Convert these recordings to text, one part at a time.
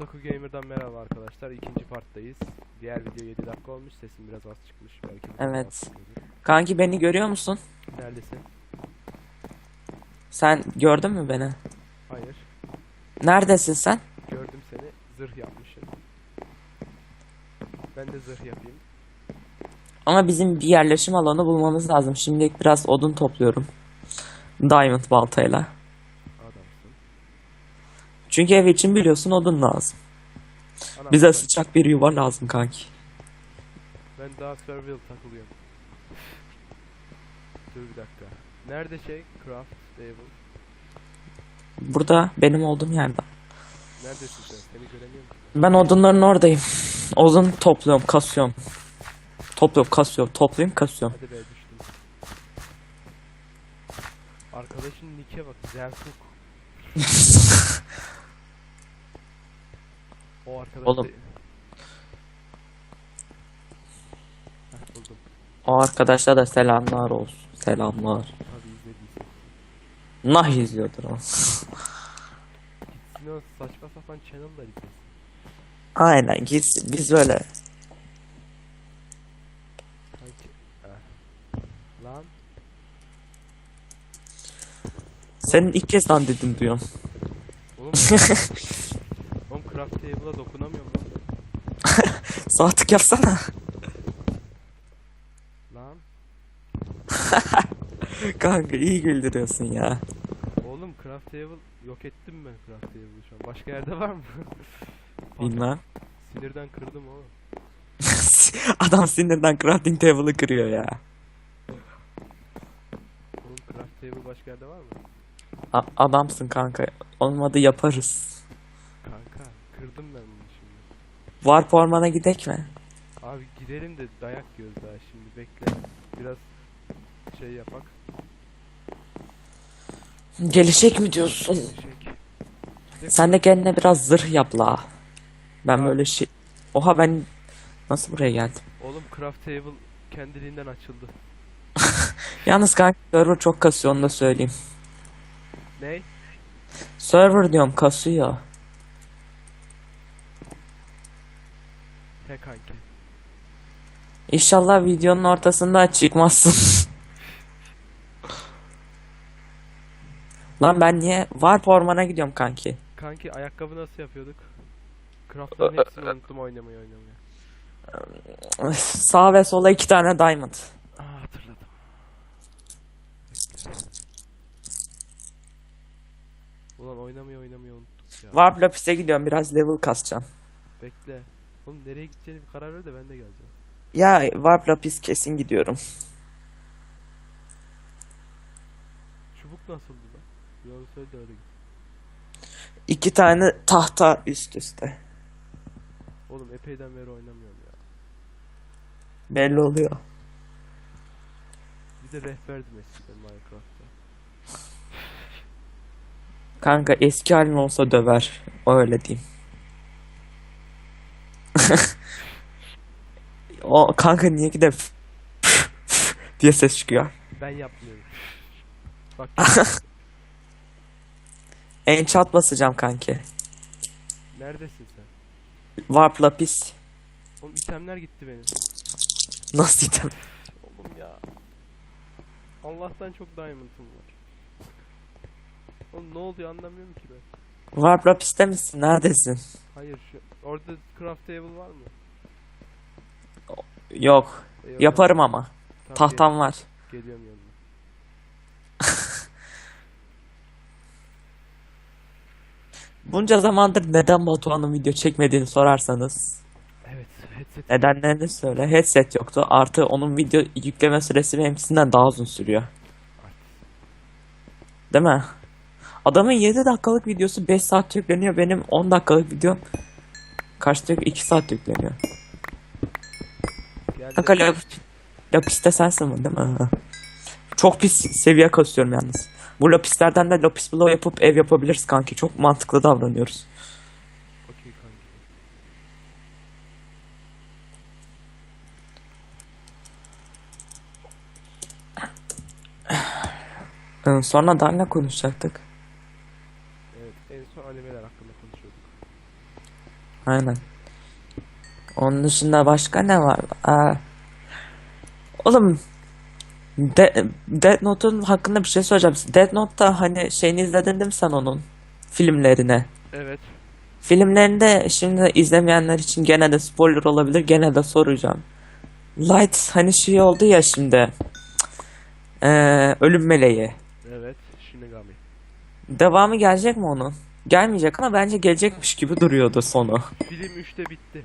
Otaku Gamer'dan merhaba arkadaşlar. İkinci parttayız. Diğer video 7 dakika olmuş. Sesim biraz az çıkmış. Belki Evet. Kanki beni görüyor musun? Neredesin? Sen gördün mü beni? Hayır. Neredesin sen? Gördüm seni. Zırh yapmışsın. Ben de zırh yapayım. Ama bizim bir yerleşim alanı bulmamız lazım. Şimdilik biraz odun topluyorum. Diamond baltayla. Çünkü ev için biliyorsun odun lazım. Anam, Bize ben- sıcak bir yuva lazım kanki. Ben daha survival takılıyorum. Dur bir dakika. Nerede şey? Craft table. Burada benim olduğum yerde. Neredesin sen? Seni göremiyorum. ki. Ben odunların oradayım. Odun topluyorum, kasıyorum. Topluyorum, kasıyorum, toplayayım, kasıyorum. Hadi be düştüm. Arkadaşın nick'e bak. Zerfuk. O arkadaş Oğlum. Heh, buldum. O arkadaşa da selamlar olsun. Selamlar. Tabii izlediysen. Nah izliyordur o. O saçma sapan channel'lar izlesin. Aynen gitsin. Biz böyle Sanki... Heh. Lan. senin ilk kez lan dedim diyorum. Oğlum. Craft table'a dokunamıyorum lan. Sağ tık yapsana. Lan. Kanka iyi güldürüyorsun ya. Oğlum craft table yok ettim ben craft table'ı şu an. Başka yerde var mı? Bilmem. Sinirden kırdım oğlum. Adam sinirden crafting table'ı kırıyor ya. Oğlum craft table başka yerde var mı? A- adamsın kanka. Olmadı yaparız. Kanka kırdım ben bunu şimdi. Warp ormana gidek mi? Abi gidelim de dayak yiyoruz daha şimdi bekle. Biraz şey yapak. Gelişek mi diyorsun? Şek. Sen de kendine biraz zırh yap la. Ben Abi. böyle şey... Oha ben nasıl buraya geldim? Oğlum craft table kendiliğinden açıldı. Yalnız kanka server çok kasıyor onu da söyleyeyim. Ney? Server diyorum kasıyor. He kanki. İnşallah videonun ortasında çıkmazsın. Lan ben niye Warp ormana gidiyorum kanki. Kanki ayakkabı nasıl yapıyorduk? Craft'ların hepsini unuttum oynamayı oynamayı. Sağ ve sola iki tane diamond. Aa hatırladım. Ulan oynamayı oynamayı unuttuk ya. Warp lapis'e gidiyorum biraz level kasacağım. Bekle. Oğlum nereye gideceğini bir karar ver de ben de geleceğim. Ya Warp lapis kesin gidiyorum. Çubuk nasıldı lan? Yolu söyle de öyle git. İki tane tahta üst üste. Oğlum epeyden beri oynamıyorum ya. Belli oluyor. Bir de rehberdim eskiden Minecraft'ta. Kanka eski halin olsa döver. O öyle diyeyim. o kanka niye ki de diye ses çıkıyor. Ben yapmıyorum. Bak Enchant basacağım kanki. neredesin sen? Warp lapis. Oğlum itemler gitti benim. Nasıl item? Oğlum ya. Allah'tan çok diamond'ım var. Oğlum ne oluyor anlamıyorum ki ben. Warp lapis'te misin? Neredesin? Hayır şu orada craft table var mı? Yok. Eyvallah. Yaparım ama. Tamam, Tahtam var. gel- geliyorum yanına. Bunca zamandır neden Batuhan'ın video çekmediğini sorarsanız Evet headset. nedenlerini söyle. Headset yoktu. Artı onun video yükleme süresi benimkisinden daha uzun sürüyor. Değil mi? Adamın 7 dakikalık videosu 5 saat yükleniyor. Benim 10 dakikalık video kaç dakika? 2 saat yükleniyor. Gel Kanka lap, lapiste sensin bu değil mi? Çok pis seviye kasıyorum yalnız. Bu lapislerden de lapis bloğu yapıp ev yapabiliriz kanki. Çok mantıklı davranıyoruz. Okey kanki. Ee, Sonra ne konuşacaktık? Evet en son animeler hakkında konuşuyorduk. Aynen. Onun dışında başka ne var? Aa, oğlum De Death Note'un hakkında bir şey söyleyeceğim. Death Note'da hani şeyini izledin değil mi sen onun? Filmlerini. Evet. Filmlerinde şimdi izlemeyenler için gene de spoiler olabilir. Gene de soracağım. Light hani şey oldu ya şimdi. Ee, ölüm meleği. Evet. Shinigami. Devamı gelecek mi onun? Gelmeyecek ama bence gelecekmiş gibi duruyordu sonu. Film 3'te bitti.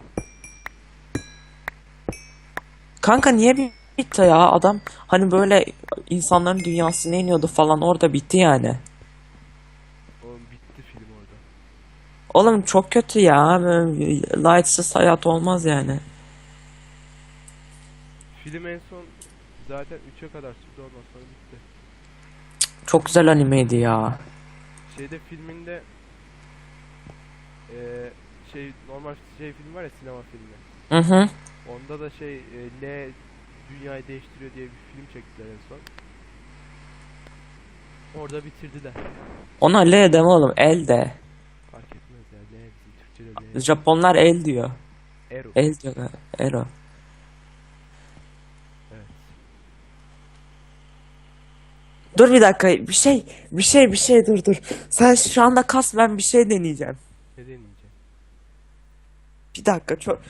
Kanka niye bi- bitti ya? Adam hani böyle insanların dünyasına iniyordu falan orada bitti yani. Oğlum bitti film orada. Oğlum çok kötü ya. Böyle Lights'ız hayat olmaz yani. Film en son zaten 3'e kadar sürdü ondan sonra bitti. Çok güzel animeydi ya. Şeyde filminde eee şey normal şey film var ya sinema filmi. Hı hı. Onda da şey e, L dünyayı değiştiriyor diye bir film çektiler en son. Orada bitirdiler. Ona L deme oğlum. El de. Fark etmez ya. L bizim Türkçe'de L. Japonlar el diyor. Ero. El diyor. Ero. Dur bir dakika. Bir şey. Bir şey bir şey dur dur. Sen şu anda kas ben bir şey deneyeceğim. Deneyeceğim? Bir dakika çok.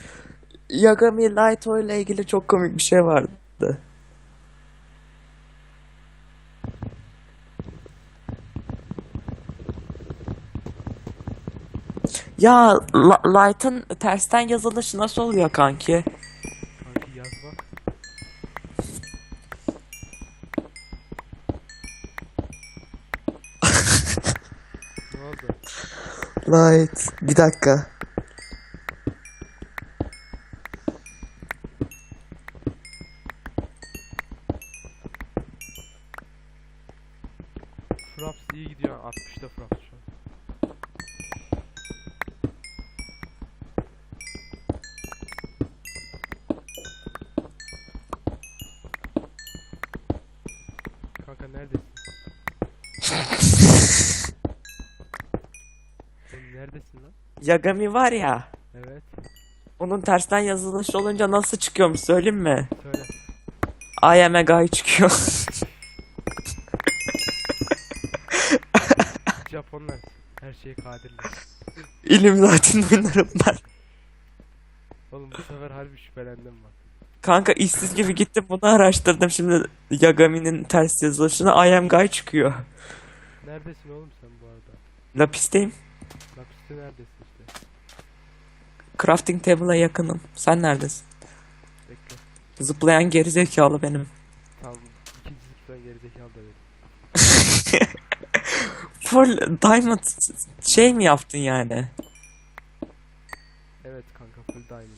Yagami Lighto ile ilgili çok komik bir şey vardı. Ya Light'ın tersten yazılışı nasıl oluyor? Kanki Light. Bir dakika. Fraps iyi gidiyor. 60'ta Fraps şu an. Kanka neredesin? Sen neredesin lan? Yagami var ya. Evet. Onun tersten yazılışı olunca nasıl çıkıyormuş söyleyeyim mi? Söyle. I am a guy çıkıyor. Japonlar her şeye kadirler. İlim zaten oyunları bunlar. Oğlum bu sefer harbi şüphelendim bak. Kanka işsiz gibi gittim bunu araştırdım şimdi Yagami'nin ters yazılışına I am guy çıkıyor. Neredesin oğlum sen bu arada? Lapisteyim. Lapiste neredesin işte? Crafting table'a yakınım. Sen neredesin? Bekle. Zıplayan gerizekalı benim. Tamam. İkinci zıplayan gerizekalı da benim. Full diamond şey mi yaptın yani? Evet kanka full diamond.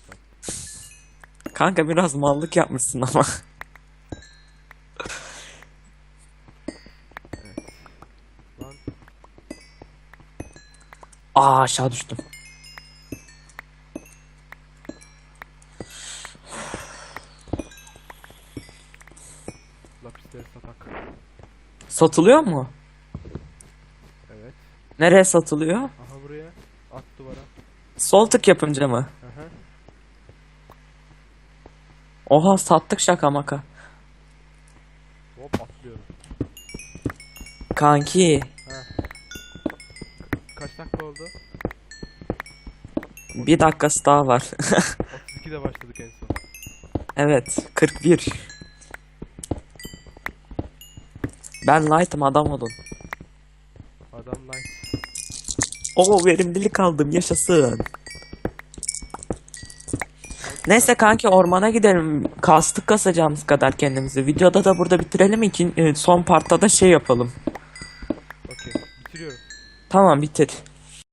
Kanka biraz mallık yapmışsın ama. Aa aşağı düştüm. lapisleri satak. Satılıyor mu? Evet. Nereye satılıyor? Aha buraya. At duvara. Sol tık yapınca mı? Aha. Oha sattık şaka maka. Hop atlıyorum. Kanki bir dakikası daha var. 32'de başladık en son. evet 41. Ben light'ım adam olun. Adam light. Oo verimlilik aldım yaşasın. Neyse kanki ormana gidelim. Kastık kasacağımız kadar kendimizi. Videoda da burada bitirelim. İkin, e, son partta da şey yapalım. Okey. Bitiriyorum. Tamam bitir.